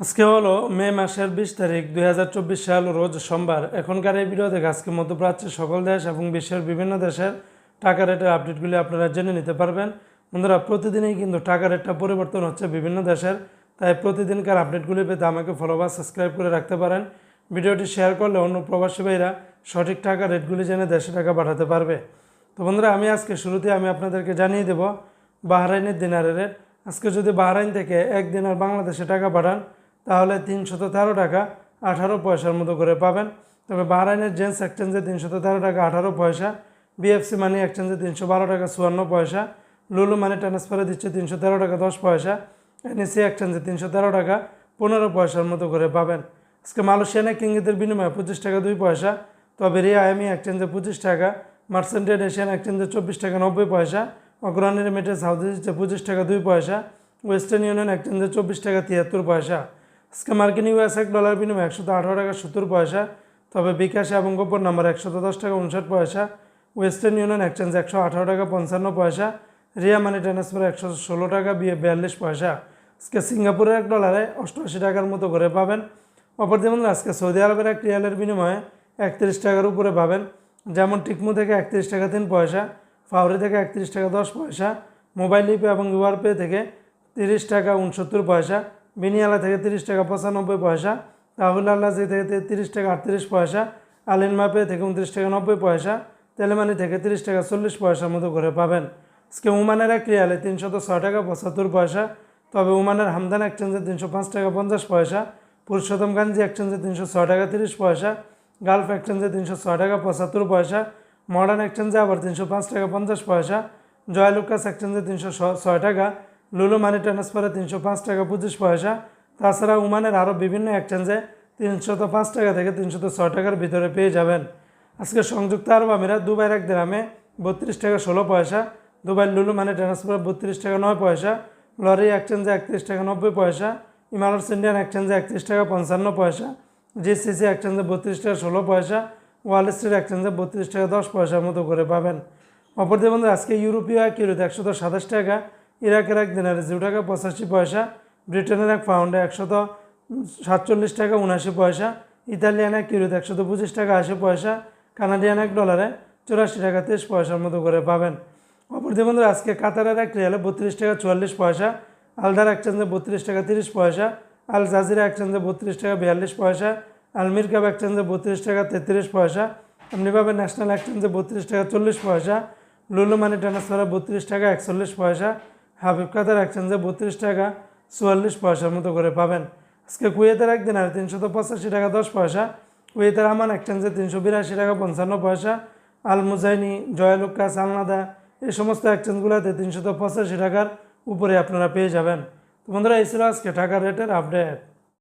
আজকে হলো মে মাসের বিশ তারিখ দুই হাজার চব্বিশ সাল রোজ সোমবার। এখনকার এই ভিডিও থেকে আজকে মধ্যপ্রাচ্যের সকল দেশ এবং বিশ্বের বিভিন্ন দেশের টাকা রেটের আপডেটগুলি আপনারা জেনে নিতে পারবেন। বন্ধুরা, প্রতিদিনই কিন্তু টাকা রেটটা পরিবর্তন হচ্ছে বিভিন্ন দেশের, তাই প্রতিদিনকার আপডেটগুলি পেতে আমাকে ফলো বা সাবস্ক্রাইব করে রাখতে পারেন। ভিডিওটি শেয়ার করলে অন্য প্রবাসী ভাইরা সঠিক টাকা রেটগুলি জেনে দেশে টাকা পাঠাতে পারবে। তো বন্ধুরা, আমি আজকে শুরুতে আমি আপনাদেরকে জানিয়ে দেব, বাহরাইনের দিনারের রেট। আজকে যদি বাহরাইন থেকে এক দিনার বাংলাদেশে টাকা পাঠান তাহলে তিনশত তেরো টাকা আঠারো পয়সার মতো করে পাবেন। তবে বাহরাইনের জেন্টস এক্সচেঞ্জে তিনশত তেরো টাকা আঠারো পয়সা, বিএফসি মানি এক্সচেঞ্জে তিনশো বারো টাকা চুয়ান্ন পয়সা, লুলু মানি ট্রান্সফারে দিচ্ছে তিনশো তেরো টাকা দশ পয়সা এনএসি এক্সচেঞ্জে তিনশো তেরো টাকা পনেরো পয়সার মতো করে পাবেন। আজকে মালয়েশিয়ানে কিঙ্গিতের বিনিময়ে পঁচিশ টাকা দুই পয়সা, তবে রিয়া আইএমই এক্সচেঞ্জে পঁচিশ টাকা মার্সেন্টেড এশিয়ান এক্সচেঞ্জে চব্বিশ টাকা নব্বই পয়সা, অগ্রণী লিমিটেড সাউথ ইস্টে পঁচিশ টাকা দুই পয়সা, ওয়েস্টার্ন ইউনিয়ন এক্সচেঞ্জে চব্বিশ টাকা তিয়াত্তর পয়সা। আজকে মার্কিন ইউএস এক ডলার বিনিময়ে একশত আঠারো টাকা সত্তর পয়সা, তবে বিকাশে এবং গোপন নাম্বার একশত দশ টাকা উনষাট পয়সা, ওয়েস্টার্ন ইউনিয়ন এক্সচেঞ্জ একশো আঠারো টাকা পঞ্চান্ন পয়সা, রিয়া মানি ট্রান্সফার একশো ষোলো টাকা বিয়ে বিয়াল্লিশ পয়সা। আজকে সিঙ্গাপুরের এক ডলারে অষ্টআশি টাকার মতো করে পাবেন। অপর যেমন আজকে সৌদি আরবের এক রিয়ালের বিনিময়ে একত্রিশ টাকার উপরে পাবেন। যেমন টিকমু থেকে একত্রিশ টাকা তিন পয়সা ফাউরি থেকে একত্রিশ টাকা দশ পয়সা, মোবাইল ইপে এবং ইউআর পে থেকে তিরিশ টাকা উনসত্তর পয়সা বিনিয়ালা থেকে তিরিশ টাকা পঁচানব্বই পয়সা রাহুল আল্লাজি থেকে তিরিশ টাকা আটত্রিশ পয়সা, আলিন মাপে থেকে উনত্রিশ টাকা নব্বই পয়সা, তেলেমানি থেকে তিরিশ টাকা চল্লিশ পয়সার মতো করে পাবেন। আজকে উমানের এক রিয়ালে তিনশত ছয় টাকা পঁচাত্তর পয়সা, তবে উমানের হামদান এক্সচেঞ্জে তিনশো পাঁচ টাকা পঞ্চাশ পয়সা, পুরুষোত্তম গান্ধী এক্সচেঞ্জে তিনশো ছয় টাকা তিরিশ পয়সা, গালফ এক্সচেঞ্জে তিনশো ছয় টাকা পঁচাত্তর পয়সা, মডার্ন এক্সচেঞ্জে আবার তিনশো পাঁচ টাকা পঞ্চাশ পয়সা জয়লুকাস এক্সচেঞ্জে তিনশো ছয় টাকা লুলু মানি ট্রান্সফারে তিনশো পাঁচ টাকা পঁচিশ পয়সা। তাছাড়া উমানের আরও বিভিন্ন এক্সচেঞ্জে তিনশত পাঁচ টাকা থেকে তিনশত ছয় টাকার ভিতরে পেয়ে যাবেন। আজকে সংযুক্ত আরব আমিরা দুবাইয়ের এক গ্রামে বত্রিশ টাকা ষোলো পয়সা দুবাই লুলু মানি ট্রান্সফার বত্রিশ টাকা নয় পয়সা, লরি এক্সচেঞ্জে একত্রিশ টাকা নব্বই পয়সা ইমারস ইন্ডিয়ান এক্সচেঞ্জে একত্রিশ টাকা পঞ্চান্ন পয়সা, জিসিসি এক্সচেঞ্জে বত্রিশ টাকা ষোলো পয়সা, ওয়াল স্ট্রিট এক্সচেঞ্জে বত্রিশ টাকা দশ পয়সার মতো করে পাবেন। অপরদিকে বন্ধু আজকে ইউরোপীয় এক ইউরোতে একশত সাতাশ টাকা ইরাকের এক দিনারে জিরো টাকা পঁচাশি পয়সা, ব্রিটেনের এক পাউন্ডে একশত সাতচল্লিশ টাকা উনআশি পয়সা, ইতালিয়ান এক ইউরোতে একশত পঁচিশ টাকা আশি পয়সা, কানাডিয়ান এক ডলারে চুরাশি টাকা তেইশ পয়সার মতো করে পাবেন। অপরদিকে বন্ধু আজকে কাতারের এক রিয়ালে বত্রিশ টাকা চুয়াল্লিশ পয়সা, আলদার এক্সচেঞ্জে বত্রিশ টাকা তিরিশ পয়সা, আল জাজিরা এক্সচেঞ্জে বত্রিশ টাকা বিয়াল্লিশ পয়সা আলমির কাপ এক্সচেঞ্জে বত্রিশ টাকা তেত্রিশ পয়সা এমনিভাবে ন্যাশনাল এক্সচেঞ্জে বত্রিশ টাকা চল্লিশ পয়সা, লুলু মানি ট্রান্সফারে বত্রিশ টাকা একচল্লিশ পয়সা হাবিব কাতার এক্সচেঞ্জে বত্রিশ টাকা, চুয়াল্লিশ পয়সার মতো করে পাবেন। আজকে কুয়েতের একদিন আর তিনশত পঁচাশি টাকা দশ পয়সা। কুয়েতের আমান এক্সচেঞ্জে তিনশো বিরাশি টাকা, পঞ্চান্ন পয়সা। আল মুজাইনি জয়ালুক্কা সালনাদা, এই সমস্ত এক্সচেঞ্জগুলোতে তিনশত পঁচাশি টাকার উপরে আপনারা পেয়ে যাবেন। তো বন্ধুরা, এই ছিল আজকে টাকার রেটের আপডেট